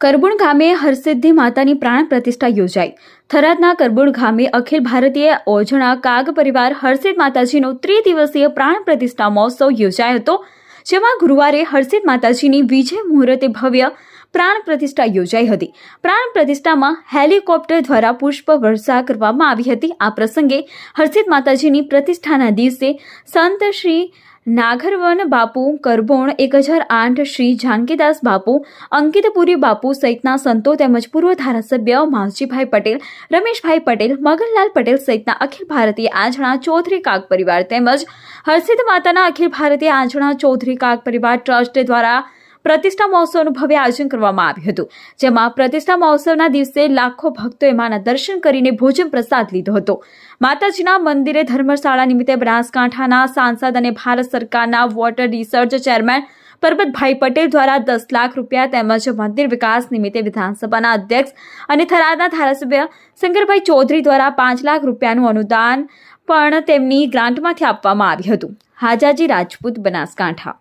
કરબુણ ગામે હરસિદ્ધિ માતાની પ્રાણ પ્રતિષ્ઠા યોજાઈ. થરાદના કરબુણ ગામે અખિલ ભારતીય ઓજણા કાગ પરિવાર હરસિદ્ધ માતાજીનો ત્રિદિવસીય પ્રાણ પ્રતિષ્ઠા મહોત્સવ યોજાયો હતો, જેમાં ગુરુવારે હરસિદ્ધ માતાજીની વિજય મુહૂર્તે ભવ્ય પ્રાણ પ્રતિષ્ઠા યોજાઈ હતી. પ્રાણ પ્રતિષ્ઠામાં હેલિકોપ્ટર દ્વારા પુષ્પ વર્ષા કરવામાં આવી હતી. આ પ્રસંગે હરસિદ્ધ માતાજીની પ્રતિષ્ઠાના દિવસે સંત શ્રી નાગરવન બાપુ કરબોણ એક હજાર આઠ, શ્રી જાનકીદાસ બાપુ, અંકિતપુરી બાપુ સહિતના સંતો તેમજ પૂર્વ ધારાસભ્ય માવજીભાઈ પટેલ, રમેશભાઈ પટેલ, મગનલાલ પટેલ સહિતના અખિલ ભારતીય આંજણા ચૌધરી કાગ પરિવાર તેમજ હર્ષિત માતાના અખિલ ભારતીય આંજણા ચૌધરી કાગ પરિવાર ટ્રસ્ટ દ્વારા પ્રતિષ્ઠા મહોત્સવનું ભવ્ય આયોજન કરવામાં આવ્યું હતું, જેમાં પ્રતિષ્ઠા મહોત્સવના દિવસે લાખો ભક્તોએ માના દર્શન કરીને ભોજન પ્રસાદ લીધો હતો. માતાજીના મંદિરે ધર્મશાળા નિમિત્તે બનાસકાંઠાના સાંસદ અને ભારત સરકારના water research chairman Parbatbhai Patel દ્વારા દસ લાખ રૂપિયા તેમજ મંદિર વિકાસ નિમિત્તે વિધાનસભાના અધ્યક્ષ અને થરાદના ધારાસભ્ય શંકરભાઈ ચૌધરી દ્વારા પાંચ લાખ રૂપિયાનું અનુદાન પણ તેમની ગ્રાન્ટમાંથી આપવામાં આવ્યું હતું. હાજાજી રાજપૂત, બનાસકાંઠા.